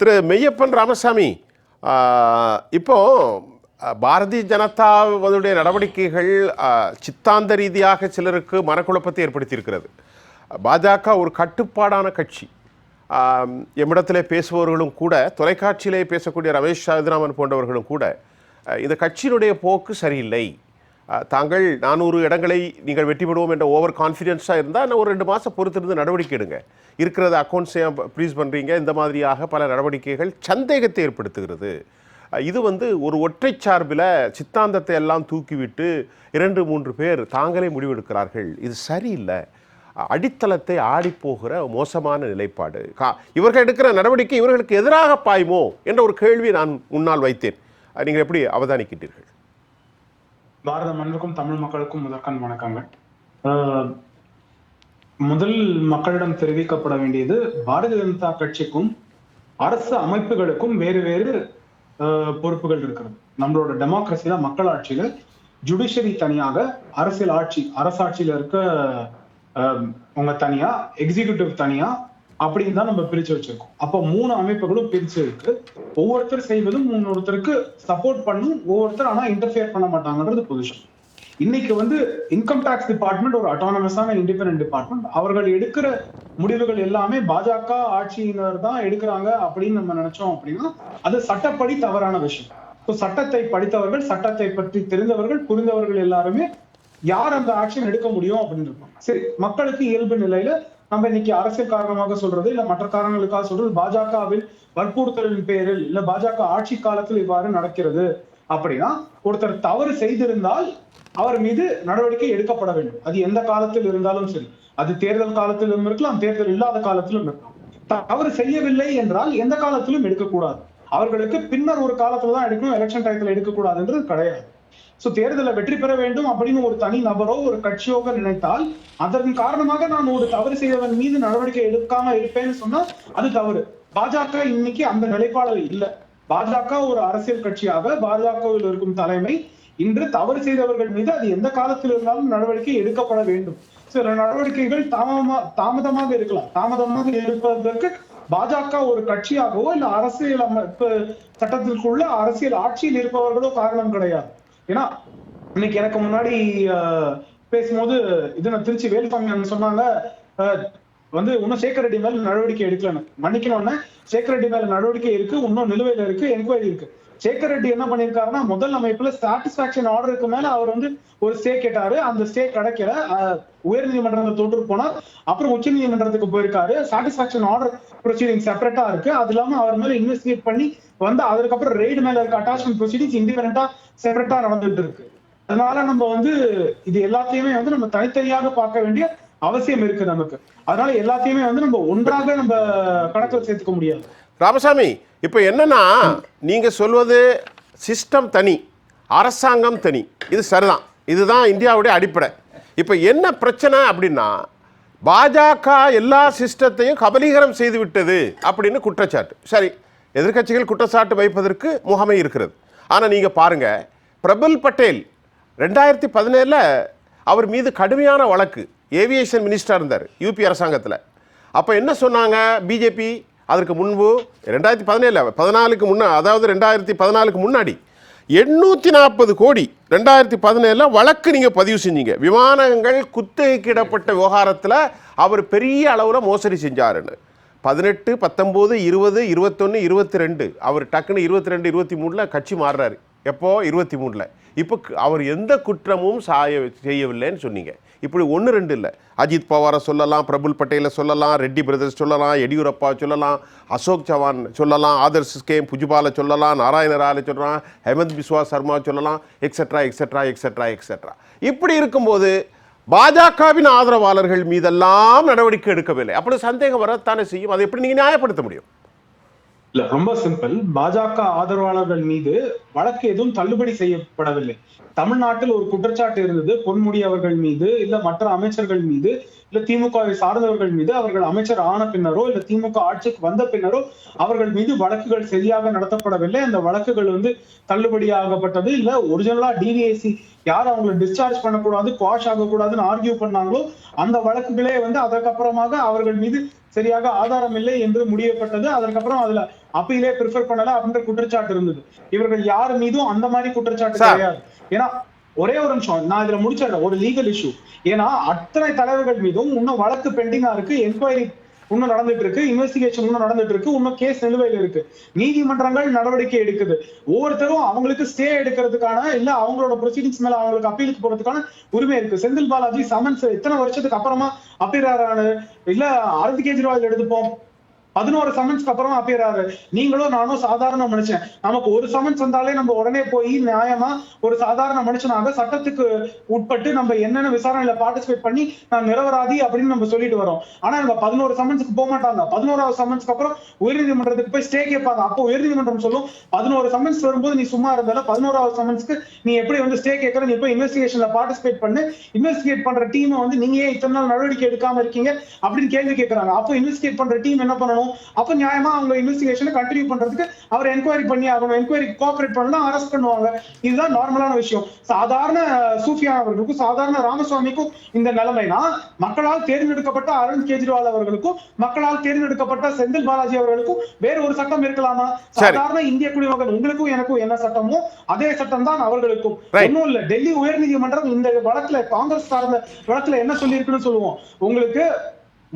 திரு மெய்யப்பன் ராமசாமி இப்போது இப்போ பாரதிய ஜனதாவுடைய நடவடிக்கைகள் சித்தாந்த ரீதியாக சிலருக்கு மனக்குழப்பத்தை ஏற்படுத்தியிருக்கிறது. பாஜக ஒரு கட்டுப்பாடான கட்சி. எம்மிடத்திலே பேசுபவர்களும் கூட தொலைக்காட்சியிலே பேசக்கூடிய ரமேஷ் சாவிதராமன் போன்றவர்களும் கூட இந்த கட்சியினுடைய போக்கு சரியில்லை. தாங்கள் நானூறு இடங்களை நீங்கள் வெற்றி பெறுவோம் என்ற ஓவர் கான்ஃபிடென்ஸாக இருந்தால் இன்னும் ஒரு ரெண்டு மாதம் பொறுத்திருந்து நடவடிக்கை எடுங்க. இருக்கிறத அக்கௌண்ட்ஸ் ஏன் ப்ளீஸ் பண்ணுறீங்க இந்த மாதிரியாக பல நடவடிக்கைகள் சந்தேகத்தை ஏற்படுத்துகிறது. இது வந்து ஒரு ஒற்றை சார்பில் சித்தாந்தத்தை எல்லாம் தூக்கிவிட்டு இரண்டு மூன்று பேர் தாங்களே முடிவெடுக்கிறார்கள். இது சரியில்லை. அடித்தளத்தை ஆடிப்போகிற மோசமான நிலைப்பாடு. கா இவர்கள் எடுக்கிற நடவடிக்கை இவர்களுக்கு எதிராக பாயுமோ என்ற ஒரு கேள்வியை நான் முன்னால் வைத்தேன். நீங்கள் எப்படி அவதானிக்கிட்டீர்கள் பாரத மண்ணுக்கும் தமிழ் மக்களுக்கும் முதற்கண் வணக்கங்கள். ஆஹ் முதல் மக்களிடம் தெரிவிக்கப்பட வேண்டியது பாரதிய ஜனதா கட்சிக்கும் அரசு அமைப்புகளுக்கும் வேறு வேறு ஆஹ் பொறுப்புகள் இருக்கிறது. நம்மளோட டெமோக்ரஸி மக்களாட்சியில மக்கள் ஜுடிஷரி தனியாக அரசியல் ஆட்சி அரசாட்சியில இருக்க ஆஹ் உங்க தனியா எக்ஸிகியூட்டிவ் தனியா அப்படின்னு தான் நம்ம பிரிச்சு வச்சிருக்கோம். அப்போ மூணு அமைப்புகளும் பிரிச்சு இருக்கு. ஒவ்வொருத்தர் செய்வதும் இன்னொருத்தருக்கு சப்போர்ட் பண்ணும். ஒவ்வொருத்தர் ஆனா இன்டர்ஃபியர் பண்ண மாட்டாங்கன்றது பொசிஷன் இன்னைக்கு வந்து இன்கம் டாக்ஸ் டிபார்ட்மெண்ட் ஒரு அட்டானமஸான இண்டிபெண்ட் டிபார்ட்மெண்ட் அவர்கள் எடுக்கிற முடிவுகள் எல்லாமே பாஜக ஆட்சியினர் தான் எடுக்கிறாங்க அப்படின்னு நம்ம நினைச்சோம் அப்படின்னா அது சட்டப்படி தவறான விஷயம். இப்போ சட்டத்தை படித்தவர்கள் சட்டத்தை பற்றி தெரிந்தவர்கள் புரிந்தவர்கள் எல்லாருமே யார் அந்த ஆக்ஷன் எடுக்க முடியும் அப்படின்னு இருப்பாங்க. சரி மக்களுக்கு இயல்பு நிலையில நம்ம இன்னைக்கு அரசியல் காரணமாக சொல்றது இல்ல மற்ற காரணங்களுக்காக சொல்றது பாஜகவில் வற்புறுத்தலின் பெயரில் இல்ல பாஜக ஆட்சி காலத்தில் இவ்வாறு நடக்கிறது. அப்படின்னா ஒருத்தர் தவறு செய்திருந்தால் அவர் மீது நடவடிக்கை எடுக்கப்பட வேண்டும். அது எந்த காலத்தில் இருந்தாலும் சரி. அது தேர்தல் காலத்திலும் இருக்கலாம் தேர்தல் இல்லாத காலத்திலும் இருக்கலாம். தவறு செய்யவில்லை என்றால் எந்த காலத்திலும் எடுக்கக்கூடாது. அவர்களுக்கு பின்னர் ஒரு காலத்துல தான் எடுக்கணும் எலெக்ஷன் டயத்துல எடுக்கக்கூடாதுன்றது கிடையாது. சோ தேர்தலை வெற்றி பெற வேண்டும் அப்படின்னு ஒரு தனி நபரோ ஒரு கட்சியோ நினைத்தால் அதன் காரணமாக நான் ஒரு தவறு செய்தவன் மீது நடவடிக்கை எடுக்காம இருப்பேன்னு சொன்னா அது தவறு. பாஜக இன்னைக்கு அந்த நிலைப்பாடு இல்ல. பாஜக ஒரு அரசியல் கட்சியாக பாஜகவில் இருக்கும் தலைமை இன்று தவறு செய்தவர்கள் மீது அது எந்த காலத்தில் இருந்தாலும் நடவடிக்கை எடுக்கப்பட வேண்டும். சில நடவடிக்கைகள் தாமதமா தாமதமாக இருக்கலாம். தாமதமாக இருப்பதற்கு பாஜக ஒரு கட்சியாகவோ இல்ல அரசியல் அமைப்பு சட்டத்திற்குள்ள அரசியல் ஆட்சியில் இருப்பவர்களோ காரணம் கிடையாது. ஏன்னா இன்னைக்கு எனக்கு முன்னாடி பேசும்போது இது நான் திருச்சி வேலுசாமி சொன்னாங்க வந்து இன்னும் சேகர் ரெட்டி மேல நடவடிக்கை எடுக்கலன்னு. மன்னிக்கணும்னா சேகர் ரெட்டி மேல நடவடிக்கை இருக்கு இன்னும் நிலுவையில இருக்கு என்கொயரி இருக்கு. சேகர் ரெட்டி என்ன பண்ணிருக்காருன்னா முதல் அமைப்புல சாட்டிஸ்பாக்சன் ஆர்டருக்கு மேல அவர் வந்து ஒரு ஸ்டே கேட்டாரு. அந்த ஸ்டே கிடைக்கல. உயர் நீதிமன்றத்தை தொட்டு போனார். அப்புறம் உச்ச நீதிமன்றத்துக்கு போயிருக்காரு. சாட்டிஸ்பாக்சன் ஆர்டர் ப்ரொசீடிங் செப்பரேட்டா இருக்கு. அது இல்லாம அவர் மேல இன்வெஸ்டிகேட் பண்ணி வந்து அதுக்கப்புறம் ரெய்டு மேல இருக்க அட்டாச்மெண்ட் ப்ரொசீடிங்ஸ் இண்டிபெண்டா செப்பரேட்டா நடந்துட்டு இருக்கு. அதனால நம்ம வந்து இது எல்லாத்தையுமே வந்து நம்ம தனித்தனியாக பார்க்க வேண்டிய அவசியம் இருக்கு நமக்கு. அதனால எல்லாத்தையுமே வந்து நம்ம ஒன்றாக நம்ம கணக்கில் சேர்த்துக்க முடியாது. ராமசாமி இப்போ என்னன்னா நீங்கள் சொல்வது சிஸ்டம் தனி அரசாங்கம் தனி. இது சரிதான். இதுதான் இந்தியாவுடைய அடிப்படை. இப்போ என்ன பிரச்சனை அப்படின்னா பாஜக எல்லா சிஸ்டத்தையும் கபலீகரம் செய்து விட்டது அப்படின்னு குற்றச்சாட்டு. சரி எதிர்க்கட்சிகள் குற்றச்சாட்டு வைப்பதற்கு முகமை இருக்கிறது. ஆனால் நீங்கள் பாருங்கள் பிரபுல் பட்டேல் ரெண்டாயிரத்தி பதினேழில் அவர் மீது கடுமையான வழக்கு. ஏவியேஷன் மினிஸ்டர் இருந்தார் யூபி அரசாங்கத்தில். அப்போ என்ன சொன்னாங்க பிஜேபி அதற்கு முன்பு ரெண்டாயிரத்தி பதினேழு பதினாலுக்கு முன்னா அதாவது ரெண்டாயிரத்தி பதினாலுக்கு முன்னாடி எண்ணூற்றி நாற்பது கோடி ரெண்டாயிரத்தி பதினேழில் வழக்கு நீங்கள் பதிவு செஞ்சீங்க. விமானங்கள் குத்தகைக்கிடப்பட்ட விவகாரத்தில் அவர் பெரிய அளவில் மோசடி செஞ்சாருன்னு. பதினெட்டு பத்தொம்போது இருபது இருபத்தொன்று இருபத்தி ரெண்டு அவர் டக்குன்னு இருபத்தி ரெண்டு இருபத்தி மூணில் கட்சி மாறுறாரு. எப்போது இருபத்தி மூணில் இப்போ அவர் எந்த குற்றமும் சாய செய்யவில்லைன்னு சொன்னீங்க. இப்படி ஒன்று ரெண்டு இல்லை. அஜித் பவாரை சொல்லலாம் பிரபுல் பட்டேலை சொல்லலாம் ரெட்டி பிரதர்ஸ் சொல்லலாம் எடியூரப்பா சொல்லலாம் அசோக் சவான் சொல்லலாம் ஆதர்ஷ் கேம் புஜுபாலை சொல்லலாம் நாராயணராலை சொல்லலாம் ஹேமந்த் பிஸ்வா சர்மா சொல்லலாம் எக்ஸட்ரா எக்ஸட்ரா எக்ஸட்ரா எக்ஸட்ரா இப்படி இருக்கும்போது பாஜகவின் ஆதரவாளர்கள் மீதெல்லாம் நடவடிக்கை எடுக்கவில்லை. அப்படி சந்தேகம் வரத்தானே செய்யும். அதை எப்படி நீங்கள் நியாயப்படுத்த முடியும்? இல்ல ரொம்ப சிம்பிள் பாஜக ஆதரவாளர்கள் மீது வழக்கு எதுவும் தள்ளுபடி செய்யப்படவில்லை. தமிழ்நாட்டில் ஒரு குற்றச்சாட்டு இருந்தது. பொன்முடி அவர்கள் மீது இல்ல மற்ற அமைச்சர்கள் மீது இல்ல திமுகவை சார்ந்தவர்கள் மீது அவர்கள் அமைச்சர் ஆன பின்னரோ இல்ல திமுக ஆட்சிக்கு வந்த பின்னரோ அவர்கள் மீது வழக்குகள் சரியாக நடத்தப்படவில்லை. அந்த வழக்குகள் வந்து தள்ளுபடியாகப்பட்டது. இல்ல ஒரிஜினலா டிவிஎஸ்சி யார் அவங்களை டிஸ்சார்ஜ் பண்ணக்கூடாது குவாஷ் ஆகக்கூடாதுன்னு ஆர்கியூ பண்ணாங்களோ அந்த வழக்குகளே வந்து அதற்கப்புறமாக அவர்கள் மீது சரியாக ஆதாரம் இல்லை என்று முடியப்பட்டது அதற்கப்புறம் அதுல அப்பீலே ப்ரிஃபர் பண்ணல அப்படின்ற குற்றச்சாட்டு இருந்தது. இவர்கள் யார் மீதும் அந்த மாதிரி குற்றச்சாட்டு. கிடையாது. ஏன்னா ஒரே ஒரு நிமிஷம் நான் இதுல முடிச்சிடறேன் ஒரு லீகல் இஷ்யூ ஏன்னா அத்தனை தலைவர்கள் மீதும் இன்னும் வழக்கு பெண்டிங்கா இருக்கு என்கொயரி இன்னும் நடந்துட்டு இருக்கு இன்வெஸ்டிகேஷன் இன்னும் நடந்துட்டு இருக்கு இன்னும் கேஸ் நிலுவையில் இருக்கு. நீதிமன்றங்கள் நடவடிக்கை எடுக்குது. ஒவ்வொருத்தரும் அவங்களுக்கு ஸ்டே எடுக்கிறதுக்கான இல்ல அவங்களோட ப்ரொசீடிங்ஸ் மேல அவங்களுக்கு அப்பீலுக்கு போறதுக்கான உரிமை இருக்கு. செந்தில் பாலாஜி சமன்ஸ் இத்தனை வருஷத்துக்கு அப்புறமா அப்பீர் இல்ல அரவிந்த் கெஜ்ரிவால் எடுத்துப்போம். பதினோரு சமன்ஸ்க்கு அப்புறம் அப்பியறாரு நீங்களும் நானும் சாதாரண மனுஷன். நமக்கு ஒரு சமன்ஸ் வந்தாலே நம்ம உடனே போய் நியாயமா ஒரு சாதாரண மனுஷனாக சட்டத்துக்கு உட்பட்டு நம்ம என்னென்ன விசாரணையில பார்ட்டிசிபேட் பண்ணி நான் நிரபராதி அப்படின்னு நம்ம சொல்லிட்டு வரோம். ஆனா நம்ம பதினோரு சமன்ஸ்க்கு போக மாட்டாங்க பதினோராவது சமன்ஸ்க்கு அப்புறம் உயர்நீதிமன்றத்துக்கு போய் ஸ்டே கேட்பாங்க. அப்போ உயர்நீதிமன்றம் சொல்லும் பதினோரு சமன்ஸ் வரும்போது நீ சும்மா இருந்தால பதினோராவது சமன்ஸ்க்கு நீ எப்படி வந்து ஸ்டே கேட்கற நீ போய் இன்வெஸ்டிகேஷன்ல பார்ட்டிசிபேட் பண்ணு. இன்வெஸ்டிகேட் பண்ற டீமை வந்து நீங்க ஏன் இத்தனை நாள் நடவடிக்கை எடுக்காம இருக்கீங்க அப்படின்னு கேள்வி கேட்கறாங்க. அப்போ இன்வெஸ்டிகேட் பண்ற டீம் என்ன பண்ணணும்? அப்ப நியாயமா அவங்க இன்வெஸ்டிகேஷனை கண்டினியூ பண்றதுக்கு அவர் என்கொயரி பண்ணி ஆகணும். என்கொயரி கோஆபரேட் பண்ணலாம் அரெஸ்ட் பண்ணுவாங்க. இதுதான் நார்மலான விஷயம். சாதாரண சூஃபியான் அவர்களுக்கும் சாதாரண ராமசுவாமிக்கும் இந்த நிலைமைனா மக்களால் தேர்ந்தெடுக்கப்பட்ட அரவிந்த் கெஜ்ரிவால் அவர்களுக்கும் மக்களால் தேர்ந்தெடுக்கப்பட்ட செந்தில் பாலாஜி அவர்களுக்கும் வேற ஒரு சட்டம் இருக்கலாமா. சாதாரண இந்திய குடிமகன் உங்களுக்கும் எனக்கும் என்ன சட்டமோ அதே சட்டம் தான் அவர்களுக்கும். ஒண்ணும் இல்ல. டெல்லி உயர்நீதிமன்றம் இந்த வழக்குல காங்கிரஸ் சார்ந்த வழக்குல என்ன சொல்லியிருக்குன்னு சொல்லுவோம். உங்களுக்கு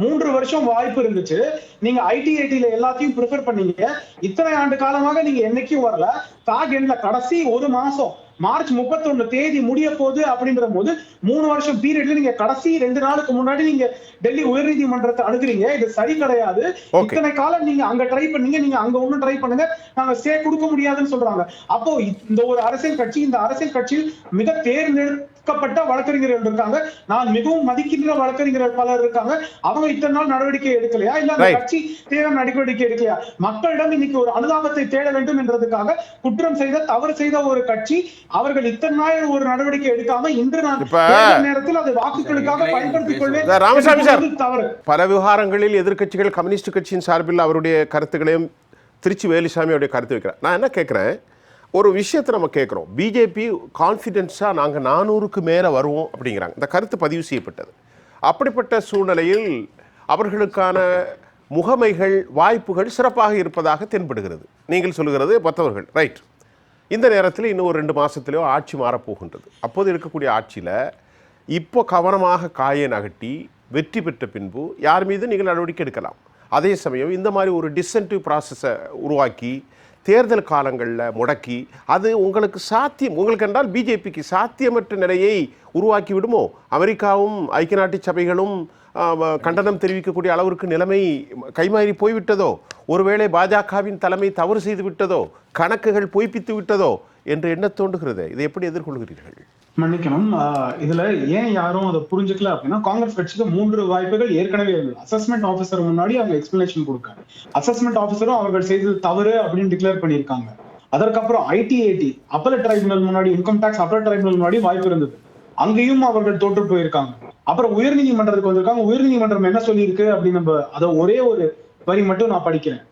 மூன்று வருஷம் வாய்ப்பு இருந்துச்சு. நீங்க ஐடி ஐடில எல்லாத்தையும் ப்ரிஃபர் பண்ணீங்க. இத்தனை ஆண்டு காலமாக நீங்க என்னைக்கும் வரல. டாக் எண்ட்ல கடைசி ஒரு மாசம் மார்ச் 31 தேதி முடிய போகுது அப்படின்ற போது மூணு வருஷம் பீரியட்ல நீங்க கடைசி ரெண்டு நாளுக்கு முன்னாடி நீங்க டெல்லி உயர்நீதிமன்றத்தை அணுகுறீங்க. இது சரி கிடையாது. இத்தனை காலம் நீங்க அங்க ட்ரை பண்ணீங்க. நீங்க அங்க ஒண்ணும் ட்ரை பண்ணுங்க நாங்க ஸ்டே கொடுக்க முடியாதுன்னு சொல்றாங்க. அப்போ இந்த ஒரு அரசியல் கட்சி இந்த அரசியல் கட்சியில் மிக தேர்ந்தெடுக்கப்பட்ட வழக்கறிஞர்கள் இருக்காங்க. நான் மிகவும் மதிக்கின்ற வழக்கறிஞர்கள் பலர் இருக்காங்க. அவங்க இத்தனை நாள் நடவடிக்கை எடுக்கலையா? இல்ல அந்த. கட்சி தேவை நடவடிக்கை எடுக்கலையா? மக்களிடம் இன்னைக்கு ஒரு அனுதாபத்தை தேட வேண்டும் என்றதுக்காக குற்றம் செய்த தவறு செய்த ஒரு கட்சி அவர்கள் இத்தனை நாள் ஒரு நடவடிக்கை எடுக்காம இன்று நான் நேரத்தில் அது வாக்குகளுக்காக பயன்படுத்திக் கொள்வேன். ராமசாமி சார். தவறு. பல விவகாரங்களில் எதிர்க்கட்சிகள் கம்யூனிஸ்ட் கட்சியின் சார்பில் அவருடைய கருத்துக்களையும் திருச்சி வேலுசாமியோடைய கருத்து வைக்கிறேன் நான் என்ன கேட்குறேன்? ஒரு விஷயத்தை நம்ம கேட்குறோம். பிஜேபி கான்ஃபிடென்ஸாக நாங்கள் நானூறுக்கு மேலே வருவோம் அப்படிங்கிறாங்க. இந்த கருத்து பதிவு செய்யப்பட்டது. அப்படிப்பட்ட சூழ்நிலையில் அவர்களுக்கான முகமைகள் வாய்ப்புகள் சிறப்பாக இருப்பதாக தென்படுகிறது. நீங்கள் சொல்லுகிறது மற்றவர்கள். ரைட் இந்த நேரத்தில் இன்னும் ஒரு ரெண்டு மாதத்துலேயோ ஆட்சி மாறப்போகின்றது. அப்போது இருக்கக்கூடிய ஆட்சியில் இப்போ கவனமாக காயை நகட்டி வெற்றி பெற்ற பின்பு யார் மீது நீங்கள் நடவடிக்கை எடுக்கலாம். அதே சமயம் இந்த மாதிரி ஒரு டிசென்டிவ் ப்ராசஸை உருவாக்கி தேர்தல் காலங்களில் முடக்கி அது உங்களுக்கு சாத்தியம். உங்களுக்கு என்றால் பிஜேபிக்கு சாத்தியமற்ற நிலையை உருவாக்கி விடுமோ? அமெரிக்காவும் ஐக்கிய நாட்டு சபைகளும் கண்டனம் தெரிவிக்கக்கூடிய அளவிற்கு நிலைமை கைமாறி போய்விட்டதோ? ஒருவேளை பாஜகவின் தலைமை தவறு செய்து விட்டதோ? கணக்குகள் பொய்ப்பித்து விட்டதோ? என்று எண்ண தோன்றுகிறது. இதை எப்படி எதிர்கொள்கிறீர்கள்? மன்னிக்கணும். இதுல ஏன் யாரும் அதை புரிஞ்சுக்கல அப்படின்னா காங்கிரஸ் கட்சிக்கு மூன்று வாய்ப்புகள் ஏற்கனவே இருந்தது. அசஸ்மெண்ட் ஆஃபீஸர் முன்னாடி அவங்க எக்ஸ்பிளனேஷன் கொடுக்காங்க அசஸ்மெண்ட் ஆஃபீஸரும் அவர்கள் செய்தது தவறு அப்படின்னு டிக்ளேர் பண்ணியிருக்காங்க. அதற்கப்புறம் ஐடிஐடி அப்பல ட்ரைபுனல் முன்னாடி இன்கம் டேக்ஸ் அப்பல ட்ரைபுனல் முன்னாடி வாய்ப்பு இருந்தது. அங்கேயும் அவர்கள் தோற்று போயிருக்காங்க. அப்புறம் உயர்நீதிமன்றத்துக்கு வந்திருக்காங்க. உயர்நீதிமன்றம் என்ன சொல்லியிருக்கு அப்படின்னு நம்ம அதை ஒரே ஒரு வரி மட்டும் நான் படிக்கிறேன்.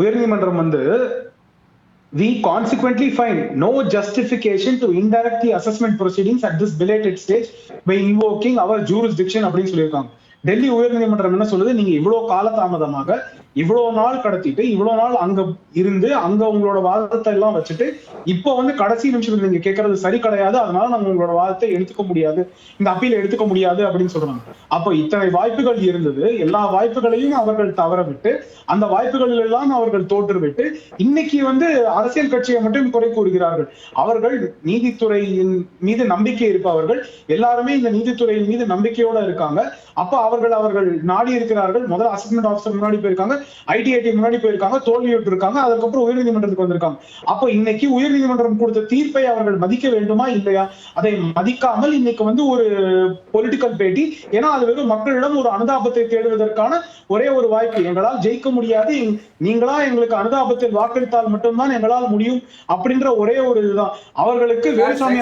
உயர்நீதிமன்றம் வந்து we consequently find no justification to indirect the assessment proceedings at this belated stage by invoking our jurisdiction அப்படின்னு சொல்லியிருக்காங்க டெல்லி உயர்நீதிமன்றம் என்ன சொல்லுது நீங்க இவ்வளவு காலதாமதமாக இவ்வளவு நாள் கடத்திட்டு இவ்வளவு நாள் அங்க இருந்து அங்க உங்களோட வாதத்தை எல்லாம் வச்சுட்டு இப்போ வந்து கடைசி நிமிஷத்துல நீங்க கேட்கறது சரி கிடையாது. அதனால நாங்க உங்களோட வாதத்தை எடுத்துக்க முடியாது. இந்த அப்பீல் எடுத்துக்க முடியாது அப்படின்னு சொல்றாங்க. அப்போ இத்தனை வாய்ப்புகள் இருந்தது. எல்லா வாய்ப்புகளையும் அவர்கள் தவற விட்டு அந்த வாய்ப்புகளில் எல்லாம் அவர்கள் தோற்று விட்டு இன்னைக்கு வந்து அரசியல் கட்சியை மட்டும் குறை கூறுகிறார்கள். அவர்கள் நீதித்துறையின் மீது நம்பிக்கை இருப்பவர்கள். எல்லாருமே இந்த நீதித்துறையின் மீது நம்பிக்கையோட இருக்காங்க. அப்ப அவர்கள் அவர்கள் நாடி இருக்கிறார்கள். முதல் அசிஸ்டன்ட் ஆஃபீஸர் முன்னாடி போயிருக்காங்க. ஐடிஐடி முன்னாடி போயிருக்காங்க தோல்வியுற்று இருக்காங்க அதுக்கப்புறம் உயர்நீதிமன்றத்துக்கு வந்திருக்காங்க. அப்போ இன்னைக்கு உயர்நீதிமன்றம் கொடுத்த தீர்ப்பை அவர்கள் மதிக்க வேண்டுமா இல்லையா? அதை மதிக்காமல் இன்னைக்கு வந்து ஒரு பொலிட்டிக்கல் பேட்டி ஏன்னா அது வெறும் மக்களிடம் ஒரு அனுதாபத்தை தேடுவதற்கான ஒரே ஒரு வாய்ப்பு. எங்களால் ஜெயிக்க முடியாது. நீங்களா எங்களுக்கு அனுதாபத்தில் வாக்களித்தால் மட்டும்தான் எங்களால் முடியும் அப்படின்ற ஒரே ஒரு இதுதான். அவர்களுக்கு வேலுசாமி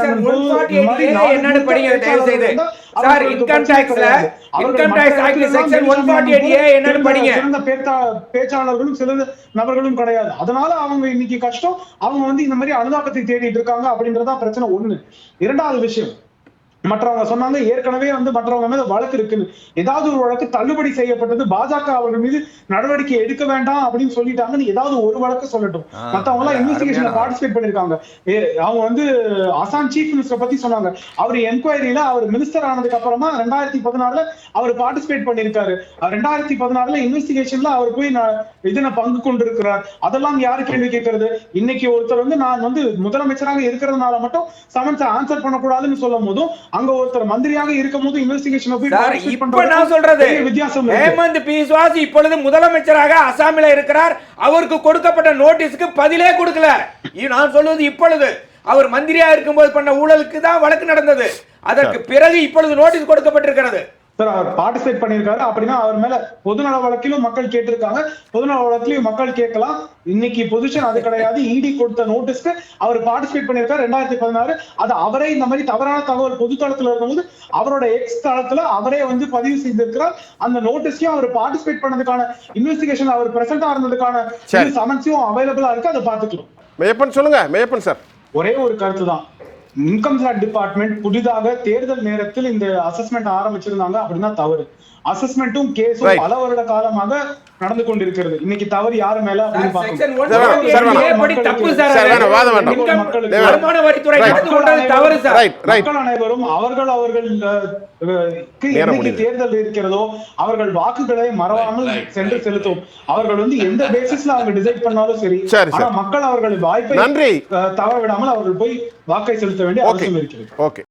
Section அண்ணன் போல் இந்த மாதிரி 148 நாடு என்னன்னு முழுக்க படிங்க, தயவு செய்து. இருந்தா சார், அவர்களுக்கு income பிரச்சனை tax ல, கிடையாது. அவர்கள் income tax மற்ற act இடத்துல section எல்லாம் 148 வேலுசாமி என்னன்னு படிங்க. சிறந்த பேச்சா பேச்சாளர்களும் சிறந்த நபர்களும் கிடையாது அதனால அவங்க இன்னைக்கு கஷ்டம் அவங்க வந்து இந்த மாதிரி அனுதாபத்தை தேடிட்டு இருக்காங்க அப்படின்றதா பிரச்சனை ஒண்ணு இரண்டாவது விஷயம் மற்றவங்க சொன்னாங்க ஏற்கனவே வந்து மற்றவங்க மீது வழக்கு இருக்குன்னு ஏதாவது ஒரு வழக்கு தள்ளுபடி செய்யப்பட்டது பாஜக அவர்கள் மீது நடவடிக்கை எடுக்க வேண்டாம் அப்படின்னு சொல்லிட்டாங்கன்னு ஏதாவது ஒரு வழக்கு சொல்லட்டும். மத்தவங்க எல்லாம் இன்வெஸ்டிகேஷன்ல பார்ட்டிசிபேட் பண்ணிருக்காங்க. அவங்க வந்து அசாம் சீஃப் மினிஸ்டர் பத்தி சொன்னாங்க. அவர் என்கொயரியில அவர் மினிஸ்டர் ஆனதுக்கு அப்புறமா ரெண்டாயிரத்தி பதினாறுல அவர் பார்ட்டிசிபேட் பண்ணிருக்காரு. ரெண்டாயிரத்தி பதினாறுல இன்வெஸ்டிகேஷன்ல அவர் போய் நான் இதுல பங்கு கொண்டிருக்கிறார். அதெல்லாம் யாரு கேள்வி கேட்கறது? இன்னைக்கு ஒருத்தர் வந்து நான் வந்து முதலமைச்சராக இருக்கிறதுனால மட்டும் சமன்ஸ் ஆன்சர் பண்ணக்கூடாதுன்னு சொல்லும் போதும் அங்க ஒருத்தர் மந்திரியாக இருக்கும் போது இன்வெஸ்டிகேஷன் போய் சார் participate இப்ப நான் சொல்றது வித்தியாசம். ஹேமந்த் பிஸ்வாஸ் இப்பொழுது முதலமைச்சராக அசாமில் இருக்கிறார். அவருக்கு கொடுக்கப்பட்ட நோட்டீஸ்க்கு பதிலே கொடுக்கல. நான் சொல்வது இப்பொழுது. அவர் மந்திரியா இருக்கும்போது பண்ண ஊழலுக்கு தான் வழக்கு நடந்தது. அதற்கு பிறகு இப்பொழுது நோட்டீஸ் கொடுக்கப்பட்டிருக்கிறது. சார் அவர் பார்ட்டிசிபேட் பண்ணிருக்காரு அப்படின்னா அவர் மேல பொதுநல வழக்கிலும் மக்கள் கேட்டிருக்காங்க. பொதுநல வழக்கிலும் மக்கள் கேட்கலாம். இன்னைக்கு பொசிஷன் அது கிடையாது. இடி கொடுத்த நோட்டீஸ்க்கு அவர் பார்ட்டிசிபேட் பண்ணிருக்காரு ரெண்டாயிரத்தி பதினாறு. அது அவரே இந்த மாதிரி தவறான தகவல் பொது தளத்துல இருக்கும்போது அவரோட எக்ஸ் தளத்துல அவரே வந்து பதிவு செய்திருக்கிறார். அந்த நோட்டீஸையும் அவர் பார்ட்டிசிபேட் பண்ணதுக்கான இன்வெஸ்டிகேஷன் அவர் பிரசண்டா இருந்ததுக்கான சரி. சமன்ஸையும் அவைலபிளா இருக்கு. அதை பாத்துக்கலாம் மெய்யப்பன் சொல்லுங்க. மெய்யப்பன் சார். ஒரே ஒரு கருத்து தான் இன்கம் டேக்ஸ் டிபார்ட்மெண்ட் புதிதாக தேர்தல் நேரத்தில் இந்த அசஸ்மெண்ட் ஆரம்பிச்சிருந்தாங்க அப்படின்னா தவறு. அசஸ்மெண்ட்டும் கேஸும். பல வருட காலமாக நடந்து கொண்டிருக்கிறது. இன்னைக்கு தவறு யாரு மேல மக்கள் அனைவரும் அவர்கள் அவர்கள். தேர்தல் இருக்கிறதோ அவர்கள் வாக்குகளை மறவாமல் சென்று செலுத்தும் அவர்கள் வந்து எந்த பேசிஸ்ல அவங்க டிசைட் பண்ணாலும் சரி. மக்கள் அவர்கள் வாய்ப்பை தவற விடாமல் அவர்கள் போய் வாக்கை செலுத்த வேண்டிய அவசியம் இருக்கிறது. ஓகே